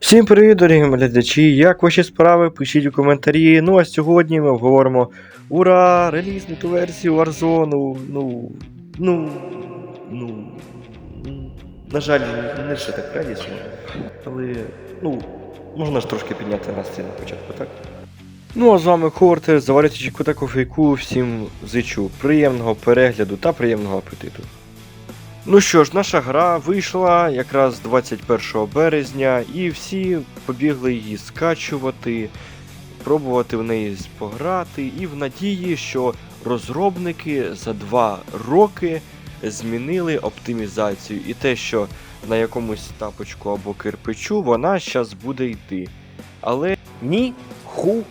Всім привіт, дорогі глядачі! Як ваші справи? Пишіть у коментарі. Ну а сьогодні ми обговоримо ура! Реліз на ту версію Warzone. Ну. Ну. Ну. На жаль, не все так радісно. Але. Ну, можна ж трошки підняти настрій на початку, так? Ну а з вами Хортер, заварюйте чайку кофейку. Всім зичу приємного перегляду та приємного апетиту. Ну що ж, наша гра вийшла якраз 21 березня, і всі побігли її скачувати, пробувати в неї пограти, і в надії, що розробники за 2 роки змінили оптимізацію, і те, що на якомусь тапочку або кирпичу вона зараз буде йти. Але ні ху.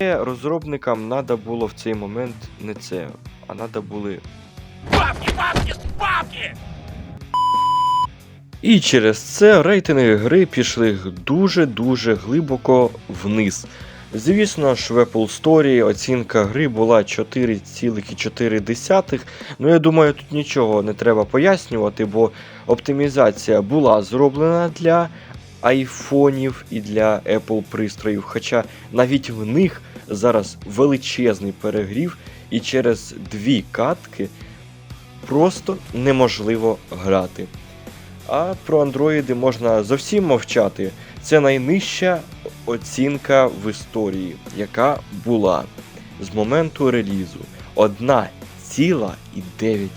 Розробникам треба було в цей момент не це, а треба були І через це рейтинги гри пішли дуже-дуже глибоко вниз. Звісно ж, в Apple Store оцінка гри була 4,4. Ну я думаю, тут нічого не треба пояснювати, бо оптимізація була зроблена для айфонів і для Apple пристроїв. Хоча навіть в них зараз величезний перегрів, і через дві катки просто неможливо грати. А про андроїди можна зовсім мовчати. Це найнижча оцінка в історії, яка була з моменту релізу 1,9.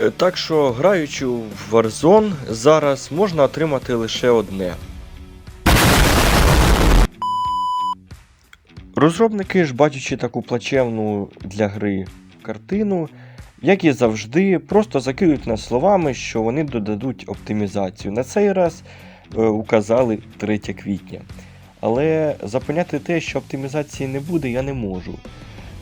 Е, Так що, граючи в Warzone, зараз можна отримати лише одне. Розробники ж, бачачи таку плачевну для гри картину, як і завжди, просто закинуть нас словами, що вони додадуть оптимізацію. На цей раз е, указали 3 квітня. Але запевняти те, що оптимізації не буде, я не можу.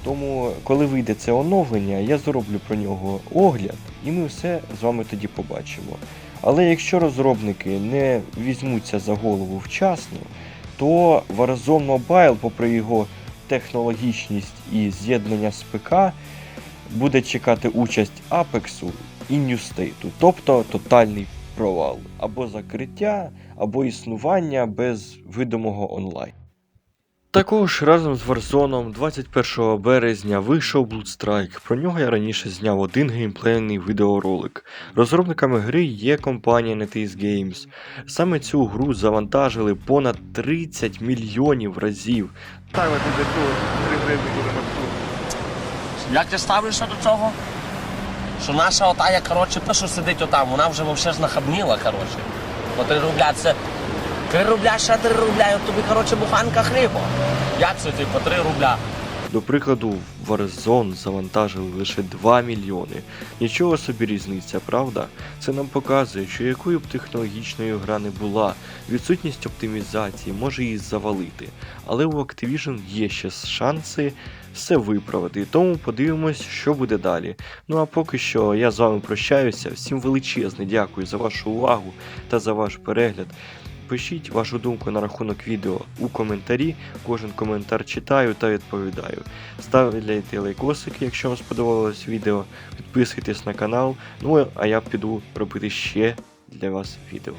Тому, коли вийде це оновлення, я зроблю про нього огляд, і ми все з вами тоді побачимо. Але якщо розробники не візьмуться за голову вчасно, то Warzone Mobile, попри його технологічність і з'єднання з ПК, буде чекати участь Apex і State, тобто тотальний провал, або закриття, або існування без видимого онлайн. Також разом з Warzone 21 березня вийшов Bloodstrike. Про нього я раніше зняв один геймплейний відеоролик. Розробниками гри є компанія NetEase Games. Саме цю гру завантажили понад 30 мільйонів разів. Ставити для цього 3 гривні буде максимум. Як ти ставишся до цього? Що наша отая, коротше, те, що сидить отам, вона вже вовсе ж нахабніла, коротше. По 3 рубля це 3 рубля, ще 3 рубля, і от тобі, коротше, буханка хліба. Як це ти по 3 рубля? До прикладу, в Warzone завантажили лише 2 мільйони. Нічого собі різниця, правда? Це нам показує, що якою б технологічною гра не була, відсутність оптимізації може її завалити. Але у Activision є ще шанси все виправити, І тому подивимось, що буде далі. Ну а поки що я з вами прощаюся. Всім величезне дякую за вашу увагу та за ваш перегляд. Пишіть вашу думку на рахунок відео у коментарі. Кожен коментар читаю та відповідаю. Ставляйте лайкосики, якщо вам сподобалось відео. Підписуйтесь на канал. Ну а я піду робити ще для вас відео.